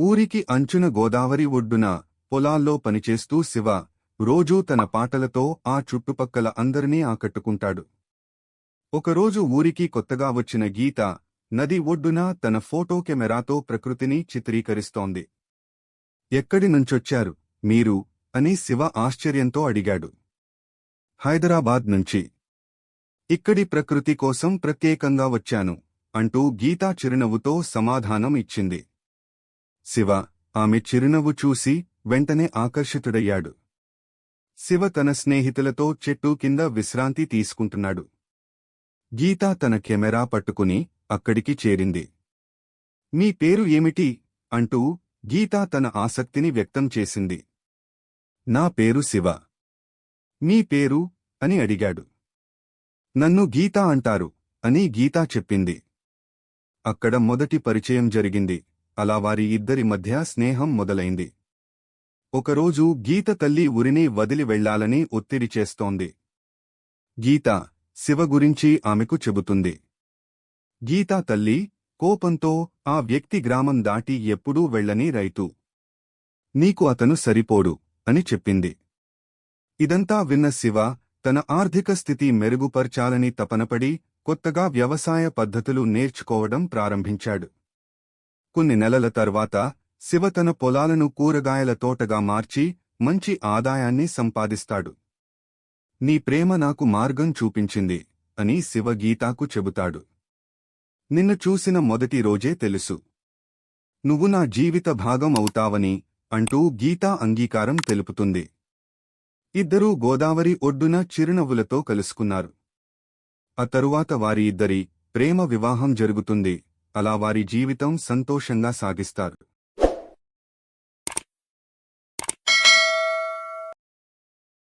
ఊరికి అంచున గోదావరి ఒడ్డున పొలాల్లో పనిచేస్తూ శివ రోజూ తన పాటలతో ఆ చుట్టుపక్కల అందరినీ ఆకట్టుకుంటాడు. ఒకరోజు ఊరికి కొత్తగా వచ్చిన గీత నది ఒడ్డున తన ఫోటో కెమెరాతో ప్రకృతిని చిత్రీకరిస్తోంది. ఎక్కడి నుంచొచ్చారు? మీరు? అని శివ ఆశ్చర్యంతో అడిగాడు. హైదరాబాద్ నుంచి. ఇక్కడి ప్రకృతి కోసం ప్రత్యేకంగా వచ్చాను అంటూ గీతా చిరునవ్వుతో సమాధానం ఇచ్చింది. శివ ఆమె చిరునవ్వు చూసి వెంటనే ఆకర్షితుడయ్యాడు. శివ తన స్నేహితులతో చెట్టు కింద విశ్రాంతి తీసుకుంటున్నాడు. గీత తన కెమెరా పట్టుకుని అక్కడికి చేరింది. మీ పేరు ఏమిటి అంటూ గీతా తన ఆసక్తిని వ్యక్తం చేసింది. నా పేరు శివ. మీ పేరు అని అడిగాడు. నన్ను గీతా అంటారు అని గీతా చెప్పింది. అక్కడ మొదటి పరిచయం జరిగింది. అలా వారి ఇద్దరి మధ్య స్నేహం మొదలైంది. ఒకరోజు గీత తల్లి ఉరిని వదిలి వెళ్ళాలని ఒత్తిడి చేస్తోంది. గీత శివ గురించి ఆమెకు చెబుతుంది. గీతా తల్లి కోపంతో ఆ వ్యక్తి గ్రామం దాటి ఎప్పుడూ వెళ్ళని రైతు. నీకు అతను సరిపోడు అని చెప్పింది. ఇదంతా విన్న శివ తన ఆర్థిక స్థితి మెరుగుపర్చాలని తపనపడి కొత్తగా వ్యవసాయ పద్ధతులు నేర్చుకోవడం ప్రారంభించాడు. కొన్ని నెలల తర్వాత శివ తన పొలాలను కూరగాయల తోటగా మార్చి మంచి ఆదాయాన్ని సంపాదిస్తాడు. నీ ప్రేమ నాకు మార్గం చూపించింది అని శివ గీతాకు చెబుతాడు. నిన్ను చూసిన మొదటి రోజే తెలుసు. నువ్వు నా జీవిత భాగం అవుతావని అంటూ గీతా అంగీకారం తెలుపుతుంది. ఇద్దరూ గోదావరి ఒడ్డున చిరునవ్వులతో కలుసుకున్నారు. ఆ తరువాత వారి ఇద్దరి ప్రేమ వివాహం జరుగుతుంది. అలా వారి జీవితం సంతోషంగా సాగిస్తారు.